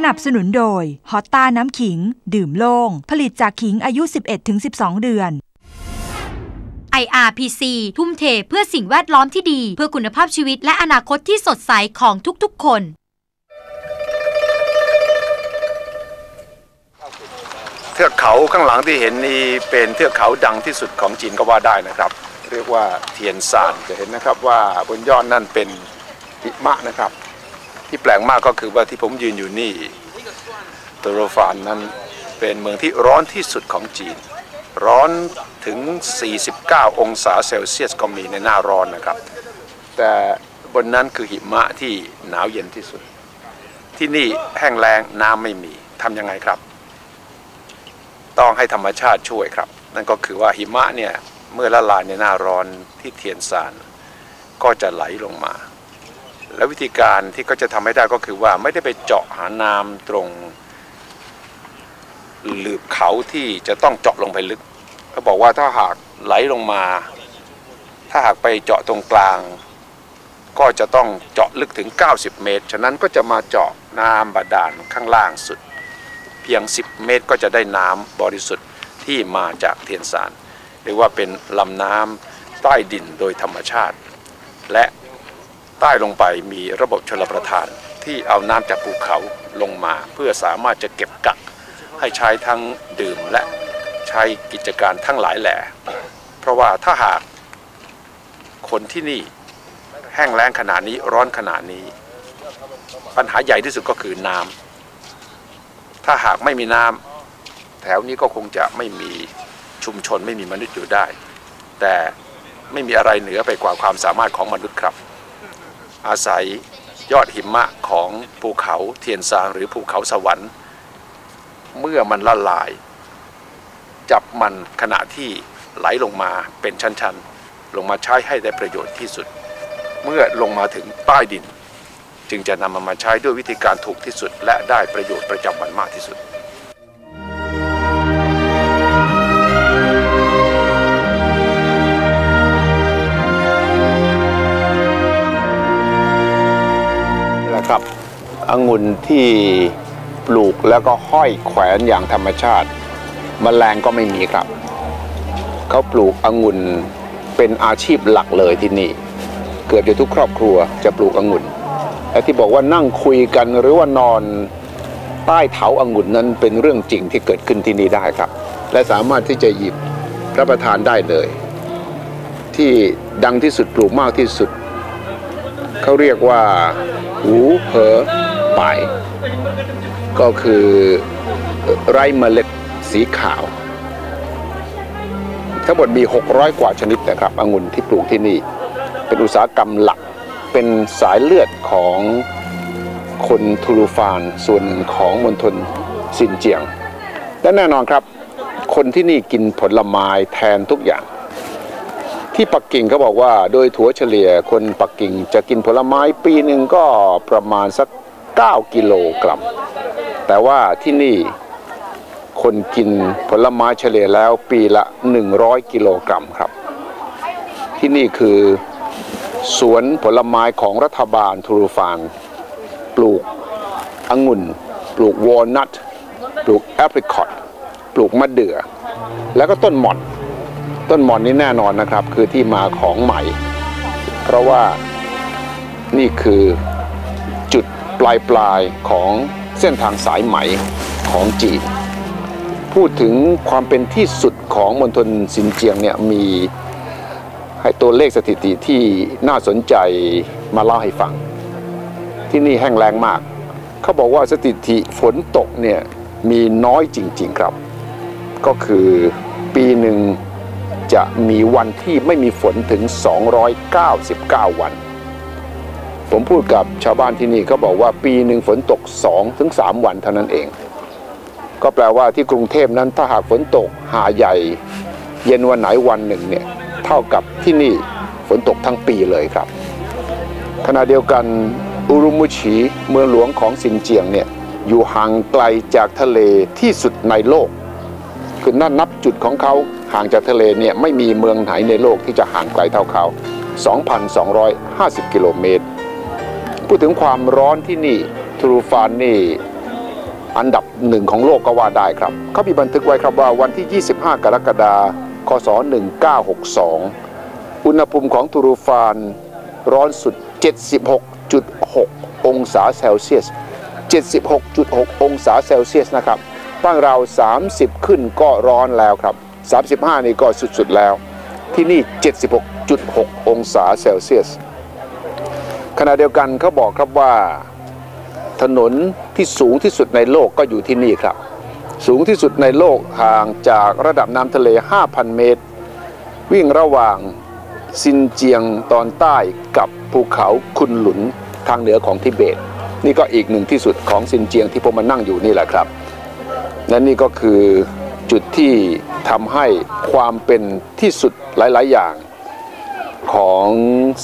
สนับสนุนโดยฮอตต้าน้ำขิง ดื่มโล่งผลิตจากขิงอายุ 11-12 เดือน IRPC ทุ่มเทเพื่อสิ่งแวดล้อมที่ดี เพื่อคุณภาพชีวิตและอนาคตที่สดใสของทุกๆ คน เทือกเขาข้างหลังที่เห็นนี่เป็นเทือกเขาดังที่สุดของจีนก็ว่าได้นะครับ เรียกว่าเทียนซานจะเห็นนะครับว่าบนยอดนั่นเป็นหิมะนะครับ ที่แปลกมากก็คือว่าที่ผมยืนอยู่นี่โตโรฟานนั้นเป็นเมืองที่ร้อนที่สุดของจีน ร้อนถึง 49 องศาเซลเซียสก็มีในหน้าร้อนนะครับ แต่บนนั้นคือหิมะที่หนาวเย็นที่สุด ที่นี่แห้งแล้งน้ำไม่มีทำยังไงครับ ต้องให้ธรรมชาติช่วยครับ นั่นก็คือว่าหิมะเนี่ยเมื่อละลายในหน้าร้อนที่เทียนซานก็จะไหลลงมา และวิธีการที่เขาจะทำให้ได้ก็คือว่าไม่ได้ไปเจาะหาน้ำตรงหลืบเขาที่จะต้องเจาะลงไปลึกเขาบอกว่าถ้าหากไหลลงมา ถ้าหากไปเจาะตรงกลาง ก็จะต้องเจาะลึกถึง 90 เมตร ฉะนั้นก็จะมาเจาะน้ำบาดาลข้างล่างสุด เพียง 10 เมตรก็จะได้น้ำบริสุทธิ์ที่มาจากเทียนสารเรียกว่าเป็นลำน้ำใต้ดินโดยธรรมชาติ และ ใต้ลงไปมีระบบชลประทาน ที่เอาน้ำจากภูเขาลงมา เพื่อสามารถจะเก็บกัก ให้ใช้ทั้งดื่มและใช้กิจการทั้งหลายแหล่ เพราะว่าถ้าหากคนที่นี่แห้งแล้งขนาดนี้ร้อนขนาดนี้ ปัญหาใหญ่ที่สุดก็คือน้ำถ้าหากไม่มีน้ำแถวนี้ก็คงจะไม่มีชุมชนไม่มีมนุษย์อยู่ได้ แต่ไม่มีอะไรเหนือไปกว่าความสามารถของมนุษย์ครับ อาศัยยอดหิมะของภูเขาเทียนซางหรือภูเขาสวรรค์ เมื่อมันละลาย จับมันขณะที่ไหลลงมาเป็นชั้นๆ ลงมาใช้ให้ได้ประโยชน์ที่สุด เมื่อลงมาถึงใต้ดิน จึงจะนำมันมาใช้ด้วยวิธีการถูกที่สุด และได้ประโยชน์ประจำวันมากที่สุด องุ่นที่ปลูกแล้วก็ห้อยแขวนอย่างธรรมชาติมแมลงก็ไม่มีครับ เขาปลูกองุ่นเป็นอาชีพหลักเลยที่นี่ เกือบจะทุกครอบครัวจะปลูกองุ่นและที่บอกว่านั่งคุยกันหรือว่านอนใต้เถาองุ่นนั้นเป็นเรื่องจริงที่เกิดขึ้นที่นี่ได้ครับ และสามารถที่จะหยิบรับประทานได้เลย ที่ดังที่สุดปลูกมากที่สุด เขาเรียกว่า หูเหอ ป่ายก็คือไรเมล็ดสีขาว ทั้งหมดมี 600 กว่าชนิดนะครับองุ่นที่ปลูกที่นี่ เป็นอุตสาหกรรมหลัก เป็นสายเลือดของคนทูลูฟานส่วนหนึ่งของมณฑลซินเจียง และแน่นอนครับ คนที่นี่กินผลไม้แทนทุกอย่าง ที่ปักกิ่งเขาบอกว่าโดยถั่วเฉลี่ยคนปักกิ่งจะกินผลไม้ปีหนึ่งก็ประมาณสัก 9 กิโลกรัม แต่ว่าที่นี่คนกินผลไม้เฉลี่ยแล้วปีละ 100 กิโลกรัมครับ ที่นี่คือสวนผลไม้ของรัฐบาลทูรูฟานปลูกองุ่น ปลูกวอลนัทปลูกแอปริคอตปลูกมะเดื่อ แล้วก็ต้นหม่อน ต้นหม่อนนี่แน่นอนนะครับ คือที่มาของไหมเพราะว่านี่คือ ปลายปลายๆของเส้นทางสายไหมของจีน พูดถึงความเป็นที่สุดของมณฑลซินเจียงเนี่ยมีให้ตัวเลขสถิติที่น่าสนใจมาเล่าให้ฟัง ที่นี่แห้งแล้งมาก เขาบอกว่าสถิติฝนตกเนี่ยมีน้อยจริง ๆครับ ก็คือปีหนึ่งจะมีวันที่ไม่มีฝนถึง 299 วัน ผมพูดกับชาวบ้านที่นี่เขาบอกว่าปีหนึ่งฝนตก2ถึง3วันเท่านั้นเอง ก็แปลว่าที่กรุงเทพนั้นถ้าหากฝนตกหาใหญ่ เย็นวันไหนวันหนึ่งเนี่ยเท่ากับที่นี่ฝนตกทั้งปีเลยครับ ขณะเดียวกันอุรุมุชีเมืองหลวงของซินเจียงเนี่ยอยู่ห่างไกลจากทะเลที่สุดในโลก คือนั่นนับจุดของเขาห่างจากทะเลเนี่ยไม่มีเมืองไหนในโลกที่จะห่างไกลเท่าเขา 2,250 กิโลเมตร พูดถึงความร้อนที่นี่ทูรูฟานนี่อันดับหนึ่งของโลกก็ว่าได้ครับ เขามีบันทึกไว้ครับว่าวันที่ 25 กรกฎาคม คศ 1962 อุณหภูมิของทูรูฟานร้อนสุด 76.6 องศาเซลเซียส 76.6 องศาเซลเซียสนะครับบ้านเรา 30 ขึ้นก็ร้อนแล้วครับ 35 นี่ก็สุดๆแล้ว ที่นี่ 76.6 องศาเซลเซียส ขณะเดียวกันเขาบอกครับว่าถนนที่สูงที่สุดในโลกก็อยู่ที่นี่ครับ สูงที่สุดในโลกห่างจากระดับน้ำทะเล 5,000 เมตร วิ่งระหว่างซินเจียงตอนใต้กับภูเขาคุนหลุนทางเหนือของทิเบต นี่ก็อีกหนึ่งที่สุดของซินเจียงที่ผมมานั่งอยู่นี่แหละครับและนี่ก็คือจุดที่ทำให้ความเป็นที่สุดหลาย ๆ อย่าง ของ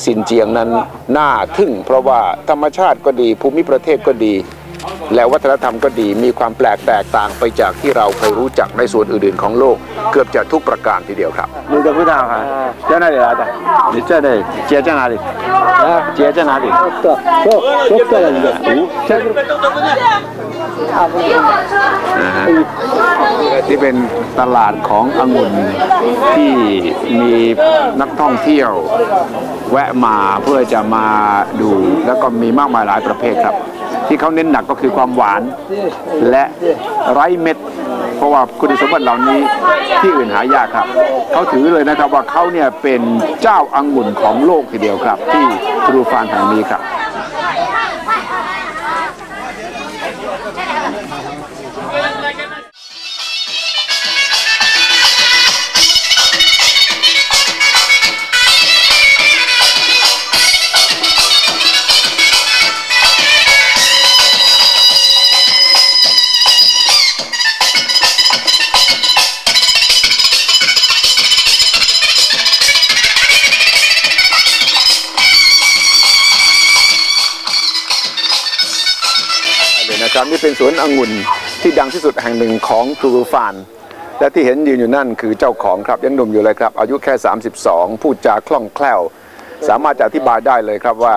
ซินเจียงนั้นน่าทึ่ง เพราะว่าธรรมชาติก็ดีภูมิประเทศก็ดี และวัฒนธรรมก็ดีมีความแปลกแตกต่างไปจากที่เราเคยรู้จักในส่วนอื่น ๆ ของโลก เกือบจะทุกประการทีเดียวครับ 你的葡萄哈，在哪里来的？你在那里，姐在哪里？啊，姐在哪里？这这这这人的，五，这 ที่เป็นตลาดขององุ่นที่มีนักท่องเที่ยว แวะมาเพื่อจะมาดูแล้วก็มีมากมายหลายประเภทครับ ที่เขาเน้นหนักก็คือความหวานและไร้เม็ด เพราะว่าคุณสมบัติเหล่านี้ที่อื่นหายากครับ เขาถือเลยนะครับว่าเขาเนี่ยเป็นเจ้าอังุ่นของโลกทีเดียวครับ ที่ทรูฟานแห่งนี้ครับ เลยนะครับนี่เป็นสวนองุ่นที่ดังที่สุดแห่งหนึ่งของทูรูฟาน และที่เห็นยืนอยู่นั่นคือเจ้าของครับยังหนุ่มอยู่เลยครับ อายุแค่ 32 พูดจาคล่องแคล่ว สามารถจะอธิบายได้เลยครับว่า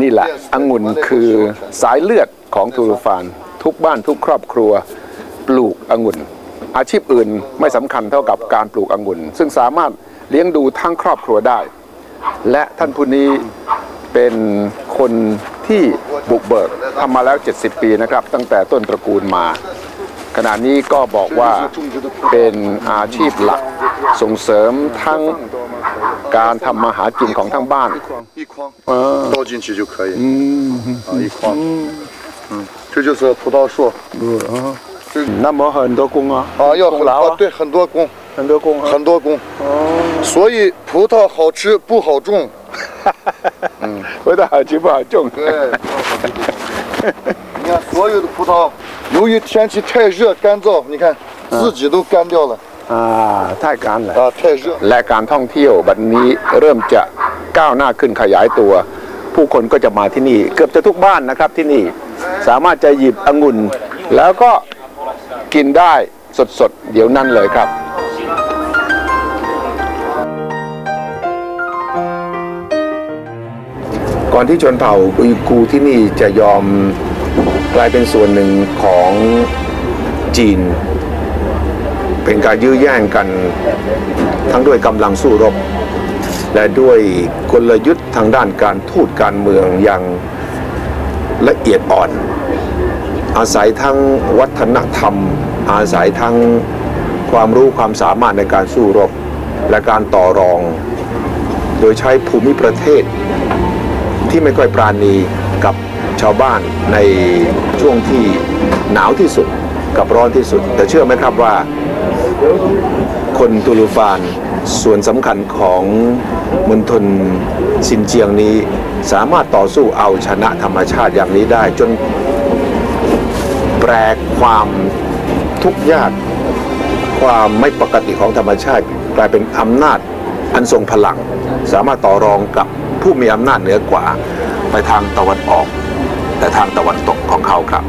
นี่แหละองุ่นคือสายเลือดของทูรูฟาน ทุกบ้านทุกครอบครัวปลูกองุ่น อาชีพอื่นไม่สำคัญเท่ากับการปลูกองุ่น ซึ่งสามารถเลี้ยงดูทั้งครอบครัวได้ และท่านผู้นี้เป็นคน ที่บุกเบิกทำมาแล้ว 70 ปีนะครับ ตั้งแต่ต้นตระกูลมา ขณะนี้ก็บอกว่าเป็นอาชีพหลักส่งเสริมทั้งการทำมาหากินของทั้งบ้าน 一筐倒进去就可以。嗯，啊，一筐。嗯，这就是葡萄树那么很多工啊，啊，要很功劳啊啊，对，很多工，很多工啊。很多工。哦。所以葡萄好吃不好种。 回到好吃不好种。对。你看所有的葡萄，由于天气太热干燥，你看自己都干掉了 อ่า太干了。啊，太热。 และการท่องเที่ยวบัดนี้เริ่มจะก้าวหน้าขึ้นขยายตัว ผู้คนก็จะมาที่นี่ เกือบจะทุกบ้านนะครับที่นี่ สามารถจะหยิบองุ่น แล้วก็กินได้สดๆ เดี๋ยวนั้นเลยครับ ก่อนที่ชนเผ่าอุยกูร์ที่นี่จะยอมกลายเป็นส่วนหนึ่งของจีน เป็นการยื้อแย่งกันทั้งด้วยกำลังสู้รบ และด้วยกลยุทธ์ทางด้านการทูตการเมืองอย่างละเอียดอ่อน อาศัยทั้งวัฒนธรรม อาศัยทั้งความรู้ความสามารถในการสู้รบ และการต่อรอง โดยใช้ภูมิประเทศ ที่ไม่ค่อยปราณีกับชาวบ้านในช่วงที่หนาวที่สุดกับร้อนที่สุด แต่เชื่อไหมครับว่าคนตูลูฟานส่วนสำคัญของมณฑลซินเจียงนี้ สามารถต่อสู้เอาชนะธรรมชาติอย่างนี้ได้ จนแปลความทุกข์ยากความไม่ปกติของธรรมชาติ กลายเป็นอำนาจอันทรงพลัง สามารถต่อรองกับ ผู้มีอำนาจเหนือกว่าไปทางตะวันออก แต่ทางตะวันตกของเขาครับ